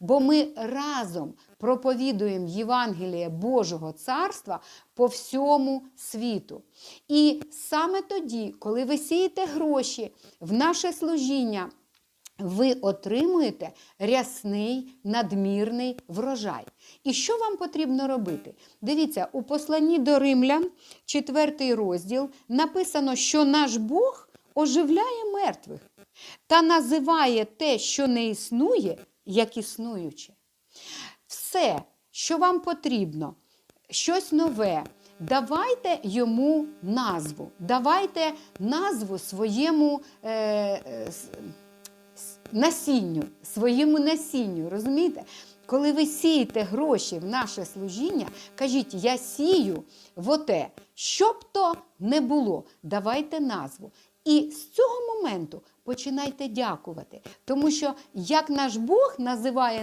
Бо ми разом проповідуємо Євангеліє Божого Царства по всьому світу. І саме тоді, коли ви сієте гроші в наше служіння, ви отримуєте рясний надмірний врожай. І що вам потрібно робити? Дивіться, у посланні до римлян, 4 розділ, написано, що наш Бог оживляє мертвих та називає те, що не існує, як існуюче. Все, що вам потрібно, щось нове. Давайте йому назву. Давайте назву своєму е, е, насінню, своєму насінню. Розумієте? Коли ви сієте гроші в наше служіння, кажіть, я сію в оте, що б то не було, давайте назву. І з цього моменту починайте дякувати. Тому що як наш Бог називає